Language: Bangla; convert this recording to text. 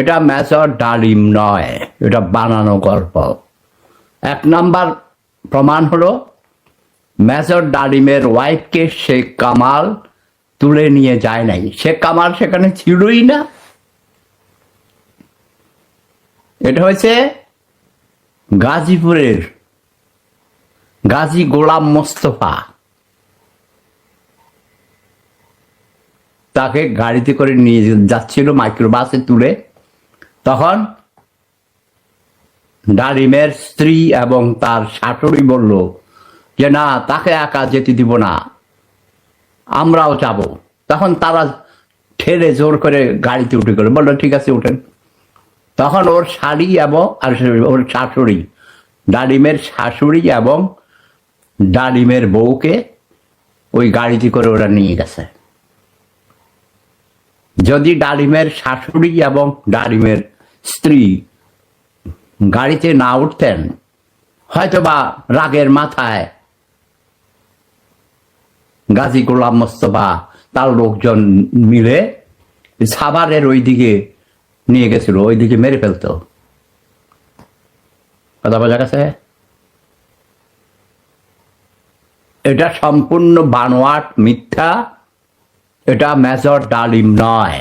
এটা মেজর ডালিম নয়, এটা বানানো গল্প। এক নাম্বার প্রমাণ হলো, মেজর ডালিমের ওয়াইফকে শেখ কামাল তুলে নিয়ে যায় নাই। শেখ কামাল সেখানে ছিলই না। এটা হয়েছে গাজীপুরের গাজী গোলাম মোস্তফা। তাকে গাড়িতে করে নিয়ে যাচ্ছিল, মাইক্রোবাসে তুলে তখন ডালিমের স্ত্রী এবং তার শাশুড়ি বলল, যে না, তাকে একা যেতে দিব না, আমরাও যাব। তখন তারা ঠেলে জোর করে গাড়িতে উঠে গেল। বলল, ঠিক আছে, উঠেন। তখন ওর শাড়ি এবং আর ওর শাশুড়ি, ডালিমের শাশুড়ি এবং ডালিমের বউকে ওই গাড়িতে করে ওরা নিয়ে গেছে। যদি ডালিমের শাশুড়ি এবং ডালিমের স্ত্রী গাড়িতে না উঠতেন, হয়তোবা রাগের মাথায়। গাজী গোলাম মোস্তফা তার লোকজন মিলে সাভারের ওই দিকে নিয়ে গেছিল ওই দিকে মেরে ফেলতো। কথা বোঝা গেছে? এটা সম্পূর্ণ বানোয়াট মিথ্যা, এটা মেজর ডালিম নয়।